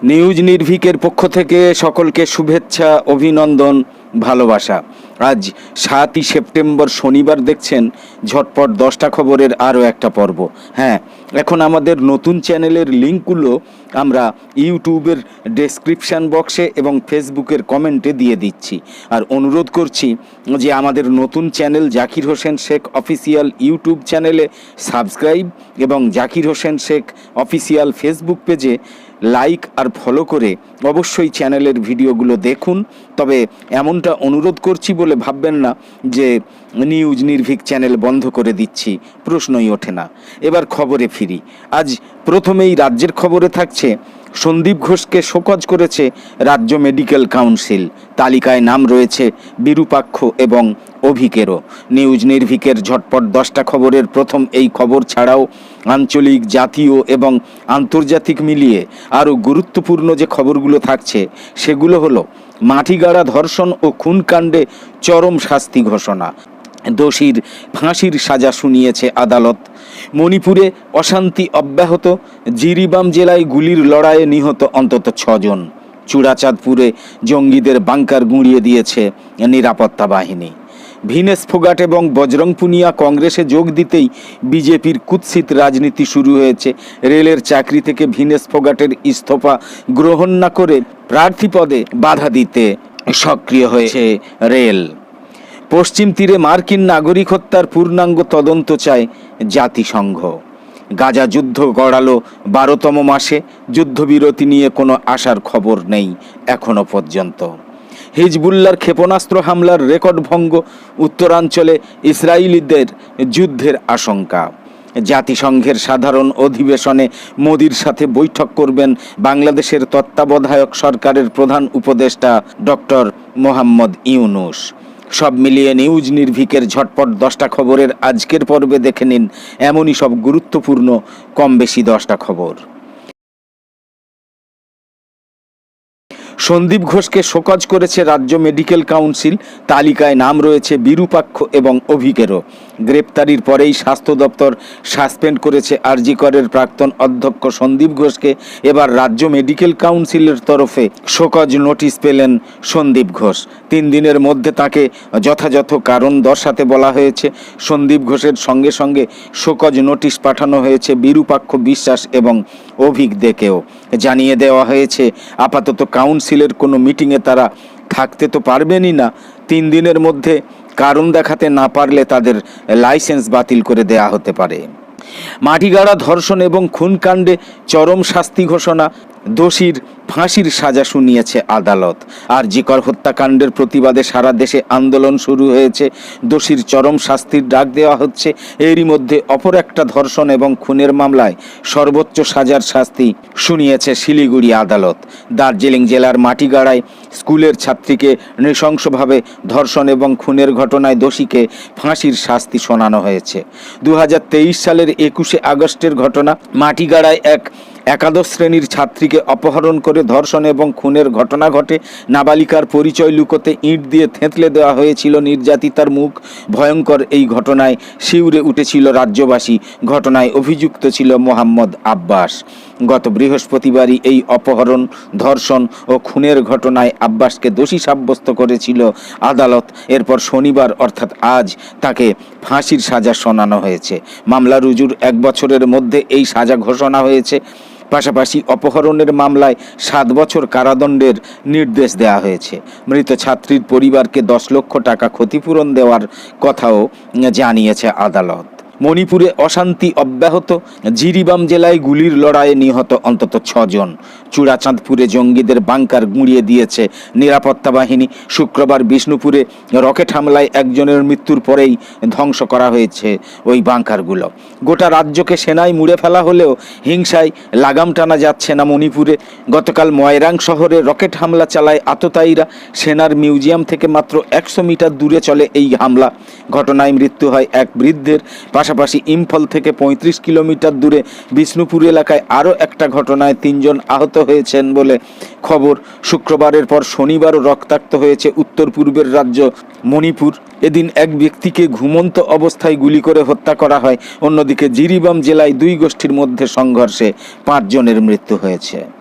News নির্ভিকের পক্ষ থেকে সকলকে শুভেচ্ছা, অভিনন্দন, ভালোবাসা। আজ সাতই সেপ্টেম্বর শনিবার দেখছেন ঝটপট দশটা খবরের আরও একটা পর্ব। হ্যাঁ এখন আমাদের নতুন চ্যানেলের লিঙ্কগুলো আমরা ইউটিউবের ডেসক্রিপশান বক্সে এবং ফেসবুকের কমেন্টে দিয়ে দিচ্ছি। আর অনুরোধ করছি যে আমাদের নতুন channel Zakir Hossain Sheikh official YouTube চ্যানেলে সাবস্ক্রাইব এবং জাকির হোসেন শেখ অফিসিয়াল ফেসবুক পেজে লাইক আর ফলো করে অবশ্যই চ্যানেলের ভিডিওগুলো দেখুন। তবে এমনটা অনুরোধ করছি বলে ভাববেন না যে নিউজ নির্ভীক চ্যানেল বন্ধ করে দিচ্ছি, প্রশ্নই ওঠে না। এবার খবরে ফিরি। আজ প্রথমেই রাজ্যের খবরে থাকছে, সন্দীপ ঘোষকে শোকজ করেছে রাজ্য মেডিকেল কাউন্সিল। তালিকায় নাম রয়েছে বিরূপাক্ষ এবং অভিকেরও। নিউজ নির্ভীকের ঝটপট দশটা খবরের প্রথম এই খবর ছাড়াও আঞ্চলিক, জাতীয় এবং আন্তর্জাতিক মিলিয়ে আরও গুরুত্বপূর্ণ যে খবরগুলো থাকছে, সেগুলো হলো, মাটিগাড়া ধর্ষণ ও খুনকাণ্ডে চরম শাস্তি ঘোষণা। দোষীর ফাঁসির সাজা শুনিয়েছে আদালত। মণিপুরে অশান্তি অব্যাহত, জিরিবাম জেলায় গুলির লড়াইয়ে নিহত অন্তত ছজন। চূড়াচাঁদপুরে জঙ্গিদের বাংকার গুঁড়িয়ে দিয়েছে নিরাপত্তা বাহিনী। ভিনেস ফোগাট এবং বজরং পুনিয়া কংগ্রেসে যোগ দিতেই বিজেপির কুৎসিত রাজনীতি শুরু হয়েছে। রেলের চাকরি থেকে ভিনেস ফোগাটের ইস্তফা গ্রহণ না করে প্রার্থী পদে বাধা দিতে সক্রিয় হয়েছে রেল। পশ্চিম তীরে মার্কিন নাগরিক হত্যার পূর্ণাঙ্গ তদন্ত চায় জাতিসংঘ। গাজা যুদ্ধ গড়ালো বারোতম মাসে, যুদ্ধবিরতি নিয়ে কোনো আশার খবর নেই এখনও পর্যন্ত। হিজবুল্লার ক্ষেপণাস্ত্র হামলার রেকর্ড ভঙ্গ, উত্তরাঞ্চলে ইসরায়েলিদের যুদ্ধের আশঙ্কা। জাতিসংঘের সাধারণ অধিবেশনে মোদির সাথে বৈঠক করবেন বাংলাদেশের তত্ত্বাবধায়ক সরকারের প্রধান উপদেষ্টা ডক্টর মোহাম্মদ ইউনুস। সব মিলিয়ে নিউজ নির্ভীকের ঝটপট দশটা খবরের আজকের পর্বে দেখে নিন এমনই সব গুরুত্বপূর্ণ, কম বেশি দশটা খবর। সন্দীপ ঘোষকে শোকজ করেছে রাজ্য মেডিকেল কাউন্সিল, তালিকায় নাম রয়েছে বিরূপাক্ষ এবং অভিকেরও গ্রেপ্তারির পরেই স্বাস্থ্য দপ্তর সাসপেন্ড করেছে আরজিকরের প্রাক্তন অধ্যক্ষ সন্দীপ ঘোষকে। এবার রাজ্য মেডিকেল কাউন্সিলের তরফে শোকজ নোটিশ পেলেন সন্দীপ ঘোষ। তিন দিনের মধ্যে তাকে যথাযথ কারণ দর্শাতে বলা হয়েছে। সন্দীপ ঘোষের সঙ্গে সঙ্গে শোকজ নোটিশ পাঠানো হয়েছে বিরূপাক্ষ বিশ্বাস এবং অভিক দেকেও। জানিয়ে দেওয়া হয়েছে, আপাতত কাউন্সিলের কোনো মিটিংয়ে তারা থাকতে তো পারবেনই না। তিন দিনের মধ্যে কারণ দেখাতে না পারলে তাদের লাইসেন্স বাতিল করে দেয়া হতে পারে। মাটিগাড়া ধর্ষণ এবং খুনকাণ্ডে চরম শাস্তি ঘোষণা দোষীর ফাঁসির সাজা শুনিয়েছে আদালত। আর জিকর হত্যাকাণ্ডের প্রতিবাদে সারা দেশে আন্দোলন শুরু হয়েছে। দোষীর চরম শাস্তির ডাক দেওয়া হচ্ছে। এরই মধ্যে অপর একটা ধর্ষণ এবং খুনের মামলায় সর্বোচ্চ সাজার শাস্তি শুনিয়েছে শিলিগুড়ি আদালত। দার্জিলিং জেলার মাটিগাড়ায় স্কুলের ছাত্রীকে নৃশংসভাবে ধর্ষণ এবং খুনের ঘটনায় দোষীকে ফাঁসির শাস্তি শোনানো হয়েছে। দু হাজার তেইশ সালের একুশে আগস্টের ঘটনা মাটিগাড়ায় এক একাদশ শ্রেণির ছাত্রীকে অপহরণ করে ধর্ষণ এবং খুনের ঘটনা ঘটে। নাবালিকার পরিচয় লুকোতে ইঁট দিয়ে থেঁতলে দেওয়া হয়েছিল নির্যাতিতার মুখ। ভয়ঙ্কর এই ঘটনায় শিউরে উঠেছিল রাজ্যবাসী। ঘটনায় অভিযুক্ত ছিল মোহাম্মদ আব্বাস। গত বৃহস্পতিবারই এই অপহরণ, ধর্ষণ ও খুনের ঘটনায় আব্বাসকে দোষী সাব্যস্ত করেছিল আদালত। এরপর শনিবার, অর্থাৎ আজ, তাকে ফাঁসির সাজা শোনানো হয়েছে। মামলা রুজুর এক বছরের মধ্যে এই সাজা ঘোষণা হয়েছে। পাশাপাশি অপহরণের মামলায় সাত বছর কারাদণ্ডের নির্দেশ দেওয়া হয়েছে। মৃত ছাত্রীর পরিবারকে দশ লক্ষ টাকা ক্ষতিপূরণ দেওয়ার কথাও জানিয়েছে আদালত। মণিপুরে অশান্তি অব্যাহত। জিরিবাম জেলায় গুলির লড়াইয়ে নিহত অন্তত ছজন। চূড়াচাঁদপুরে জঙ্গিদের বাংকার গুঁড়িয়ে দিয়েছে নিরাপত্তা বাহিনী। শুক্রবার বিষ্ণুপুরে রকেট হামলায় একজনের মৃত্যুর পরেই ধ্বংস করা হয়েছে ওই বাংকারগুলো। গোটা রাজ্যকে সেনায় মুড়ে ফেলা হলেও হিংসায় লাগাম টানা যাচ্ছে না মণিপুরে। গতকাল ময়রাং শহরে রকেট হামলা চালায় আততায়ীরা। সেনার মিউজিয়াম থেকে মাত্র একশো মিটার দূরে চলে এই হামলা। ঘটনায় মৃত্যু হয় এক বৃদ্ধের। পাশাপাশি ইম্ফল থেকে পঁয়ত্রিশ কিলোমিটার দূরে বিষ্ণুপুর এলাকায় আরও একটা ঘটনায় তিনজন আহত হয়েছেন বলে খবর। শুক্রবারের পর শনিবারও রক্তাক্ত হয়েছে উত্তর পূর্বের রাজ্য মণিপুর। এদিন এক ব্যক্তিকে ঘুমন্ত অবস্থায় গুলি করে হত্যা করা হয়। অন্যদিকে জিরিবাম জেলায় দুই গোষ্ঠীর মধ্যে সংঘর্ষে পাঁচজনের মৃত্যু হয়েছে।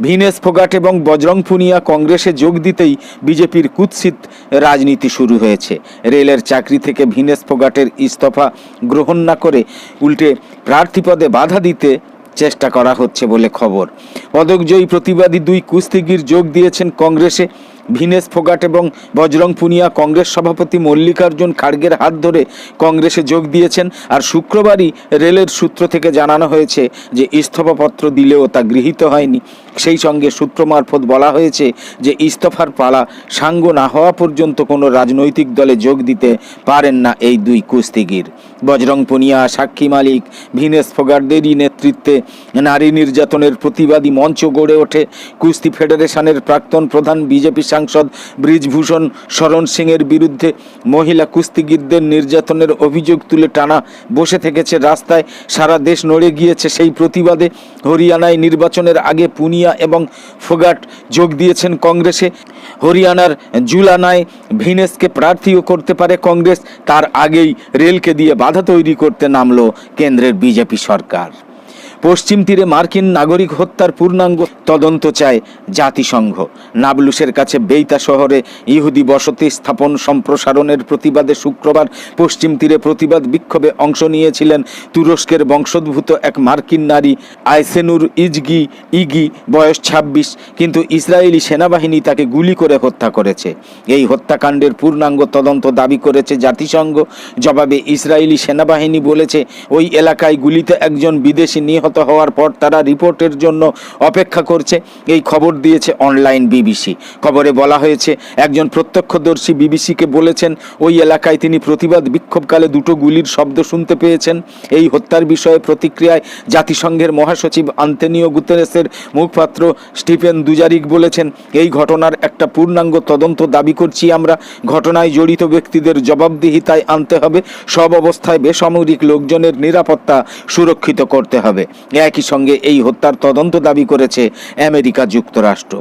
ভিনেস ফোগাট এবং বজরং পুনিয়া কংগ্রেসে যোগ দিতেই বিজেপির কুৎসিত রাজনীতি শুরু হয়েছে। রেলের চাকরি থেকে ভিনেস ফোগাটের ইস্তফা গ্রহণ না করে উল্টে প্রার্থীপদে বাধা দিতে চেষ্টা করা হচ্ছে বলে খবর। পদকজয়ী প্রতিবাদী দুই কুস্তিগির যোগ দিয়েছেন কংগ্রেসে। ভিনেস ফোগাট এবং বজরং পুনিয়া কংগ্রেস সভাপতি মল্লিকার্জুন খাড়গের হাত ধরে কংগ্রেসে যোগ দিয়েছেন। আর শুক্রবারই রেলের সূত্র থেকে জানানো হয়েছে যে ইস্তফাপত্র দিলেও তা গৃহীত হয়নি। সেই সঙ্গে সূত্র মারফত বলা হয়েছে যে ইস্তফার পালা সাঙ্গ না হওয়া পর্যন্ত কোনো রাজনৈতিক দলে যোগ দিতে পারেন না এই দুই কুস্তিগির। বজরং পুনিয়া, সাক্ষী মালিক ভিনেস ফোগাটদেরই নেতৃত্বে নারী নির্যাতনের প্রতিবাদী মঞ্চ গড়ে ওঠে। কুস্তি ফেডারেশনের প্রাক্তন প্রধান বিজেপি ব্রিজভূষণ শরণ সিংয়ের বিরুদ্ধে মহিলা কুস্তিগিরদের নির্যাতনের অভিযোগ তুলে টানা বসে থেকেছে রাস্তায়। সারা দেশ নড়ে গিয়েছে সেই প্রতিবাদে। হরিয়ানায় নির্বাচনের আগে পুনিয়া এবং ফোগাট যোগ দিয়েছেন কংগ্রেসে। হরিয়ানার জুলানায় ভিনেসকে প্রার্থীও করতে পারে কংগ্রেস। তার আগেই রেলকে দিয়ে বাধা তৈরি করতে নামলো কেন্দ্রের বিজেপি সরকার। পশ্চিম তীরে মার্কিন নাগরিক হত্যার পূর্ণাঙ্গ তদন্ত চায় জাতিসংঘ। নাবলুসের কাছে বেইতা শহরে ইহুদি বসতি স্থাপন সম্প্রসারণের প্রতিবাদে শুক্রবার পশ্চিম তীরে প্রতিবাদ বিক্ষোভে অংশ নিয়েছিলেন তুরস্কের বংশোদ্ভূত এক মার্কিন নারী আইসেনুর ইজগি ইগি, বয়স ২৬ কিন্তু ইসরায়েলি সেনাবাহিনী তাকে গুলি করে হত্যা করেছে। এই হত্যাকাণ্ডের পূর্ণাঙ্গ তদন্ত দাবি করেছে জাতিসংঘ। জবাবে ইসরায়েলি সেনাবাহিনী বলেছে, ওই এলাকায় গুলিতে একজন বিদেশি নিহত হওয়ার পর তারা রিপোর্টের জন্য অপেক্ষা করছে। এই খবর দিয়েছে অনলাইন বিবিসি। খবরে বলা হয়েছে, একজন প্রত্যক্ষদর্শী বিবিসিকে বলেছেন, ওই এলাকায় তিনি প্রতিবাদ বিক্ষোভকালে দুটো গুলির শব্দ শুনতে পেয়েছেন। এই হত্যার বিষয়ে প্রতিক্রিয়ায় জাতিসংঘের মহাসচিব আন্তনিও গুতেরেসের মুখপাত্র স্টিফেন দুজারিক বলেছেন, এই ঘটনার একটা পূর্ণাঙ্গ তদন্ত দাবি করছি আমরা। ঘটনায় জড়িত ব্যক্তিদের জবাবদিহিতায় আনতে হবে। সব অবস্থায় বেসামরিক লোকজনের নিরাপত্তা সুরক্ষিত করতে হবে। একই সঙ্গে এই হত্যার তদন্ত দাবি করেছে আমেরিকা যুক্তরাষ্ট্র।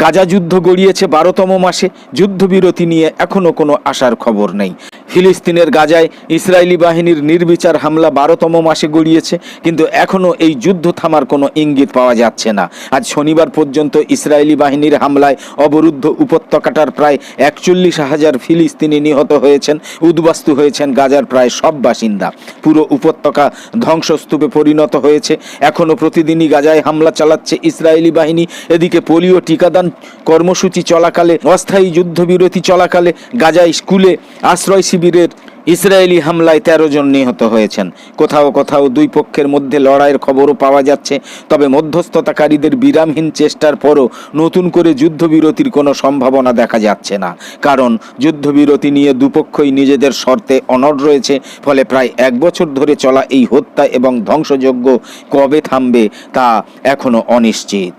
গাজা যুদ্ধ গড়িয়েছে বারোতম মাসে, যুদ্ধবিরতি নিয়ে এখনও কোনো আশার খবর নেই। ফিলিস্তিনের গাজায় ইসরায়েলি বাহিনীর নির্বিচার হামলা বারোতম মাসে গড়িয়েছে, কিন্তু এখনও এই যুদ্ধ থামার কোনো ইঙ্গিত পাওয়া যাচ্ছে না। আজ শনিবার পর্যন্ত ইসরায়েলি বাহিনীর হামলায় অবরুদ্ধ উপত্যকাটার প্রায় একচল্লিশ হাজার ফিলিস্তিনি নিহত হয়েছেন, উদ্বাস্তু হয়েছেন গাজার প্রায় সব বাসিন্দা। পুরো উপত্যকা ধ্বংসস্তূপে পরিণত হয়েছে। এখনও প্রতিদিনই গাজায় হামলা চালাচ্ছে ইসরায়েলি বাহিনী। এদিকে পোলিও টিকাদান কর্মসূচি চলাকালে, অস্থায়ী যুদ্ধবিরতি চলাকালে গাজায় স্কুলে আশ্রয় শিবিরের ইসরায়েলি হামলায় তেরো জন নিহত হয়েছেন। কোথাও কোথাও দুই পক্ষের মধ্যে লড়াইয়ের খবরও পাওয়া যাচ্ছে, তবে মধ্যস্থতাকারীদের বিরামহীন চেষ্টার পরও নতুন করে যুদ্ধবিরতির কোনো সম্ভাবনা দেখা যাচ্ছে না। কারণ যুদ্ধবিরতি নিয়ে দুপক্ষই নিজেদের শর্তে অনড় রয়েছে, ফলে প্রায় এক বছর ধরে চলা এই হত্যা এবং ধ্বংসযজ্ঞ কবে থামবে তা এখনও অনিশ্চিত।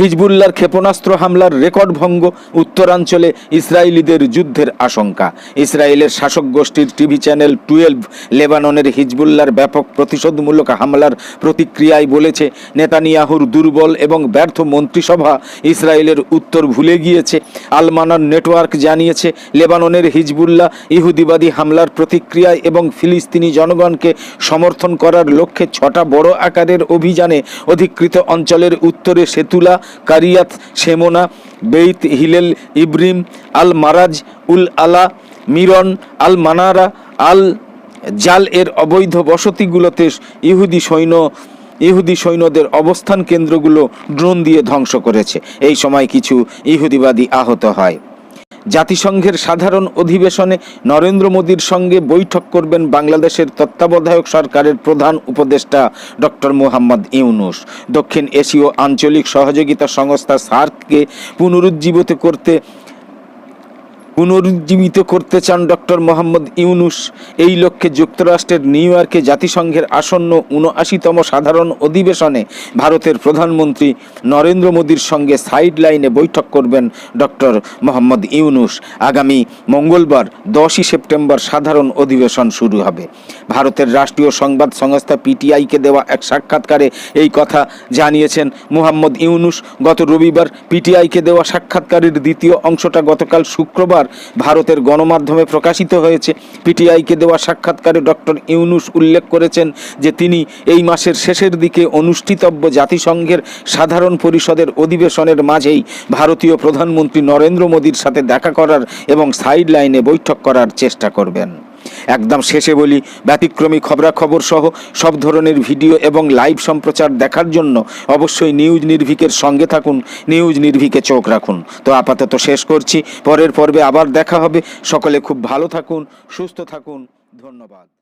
হিজবুল্লার ক্ষেপণাস্ত্র হামলার রেকর্ড ভঙ্গ উত্তরাঞ্চলে ইসরায়েলিদের যুদ্ধের আশঙ্কা। ইসরায়েলের শাসক গোষ্ঠীর টিভি চ্যানেল টুয়েলভ লেবাননের হিজবুল্লার ব্যাপক প্রতিশোধমূলক হামলার প্রতিক্রিয়ায় বলেছে, নেতানিয়াহুর দুর্বল এবং ব্যর্থ মন্ত্রিসভা ইসরায়েলের উত্তর ভুলে গিয়েছে। আলমানার নেটওয়ার্ক জানিয়েছে, লেবাননের হিজবুল্লাহ ইহুদিবাদী হামলার প্রতিক্রিয়ায় এবং ফিলিস্তিনি জনগণকে সমর্থন করার লক্ষ্যে ছটা বড় আকারের অভিযানে অধিকৃত অঞ্চলের উত্তরে সেতুলা কারিয়াত সেমোনা বেইত, হিলেল, ইব্রিম আল মারাজ উল আলা মিরন আল মানারা আল জাল এর অবৈধ বসতিগুলোতে ইহুদি সৈন্য, ইহুদি সৈন্যদের অবস্থান কেন্দ্রগুলো ড্রোন দিয়ে ধ্বংস করেছে। এই সময় কিছু ইহুদিবাদী আহত হয়। জাতিসংঘের সাধারণ অধিবেশনে নরেন্দ্র মোদীর সঙ্গে বৈঠক করবেন বাংলাদেশের তত্ত্বাবধায়ক সরকারের প্রধান উপদেষ্টা ডক্টর মোহাম্মদ ইউনুস। দক্ষিণ এশীয় আঞ্চলিক সহযোগিতা সংস্থা সার্ককে পুনরুজ্জীবিত করতে পুনরুজ্জীবিত করতে চান ডক্টর মোহাম্মদ ইউনুস। এই লক্ষ্যে যুক্তরাষ্ট্রের নিউ ইয়র্কে জাতিসংঘের আসন্ন উনআশিতম সাধারণ অধিবেশনে ভারতের প্রধানমন্ত্রী নরেন্দ্র মোদীর সঙ্গে সাইড লাইনে বৈঠক করবেন ডক্টর মোহাম্মদ ইউনুস। আগামী মঙ্গলবার, দশই সেপ্টেম্বর সাধারণ অধিবেশন শুরু হবে। ভারতের রাষ্ট্রীয় সংবাদ সংস্থা পিটিআইকে দেওয়া এক সাক্ষাৎকারে এই কথা জানিয়েছেন মোহাম্মদ ইউনুস। গত রবিবার পিটিআইকে দেওয়া সাক্ষাৎকারের দ্বিতীয় অংশটা গতকাল শুক্রবার ভারতের গণমাধ্যমে প্রকাশিত হয়েছে। পিটিআইকে দেওয়া সাক্ষাৎকারে ডক্টর ইউনুস উল্লেখ করেছেন যে তিনি এই মাসের শেষের দিকে অনুষ্ঠিতব্য জাতিসংঘের সাধারণ পরিষদের অধিবেশনের মাঝেই ভারতীয় প্রধানমন্ত্রী নরেন্দ্র মোদীর সাথে দেখা করার এবং সাইড লাইনে বৈঠক করার চেষ্টা করবেন। একদম শেষে বলি, ব্যতিক্রমী খবরাখবর সহ সব ধরনের ভিডিও এবং লাইভ সম্প্রচার দেখার জন্য অবশ্যই নিউজ নির্ভিকের সঙ্গে থাকুন, নিউজ নির্ভিকে চোখ রাখুন। তো আপাতত শেষ করছি, পরের পর্বে আবার দেখা হবে। সকলে খুব ভালো থাকুন, সুস্থ থাকুন, ধন্যবাদ।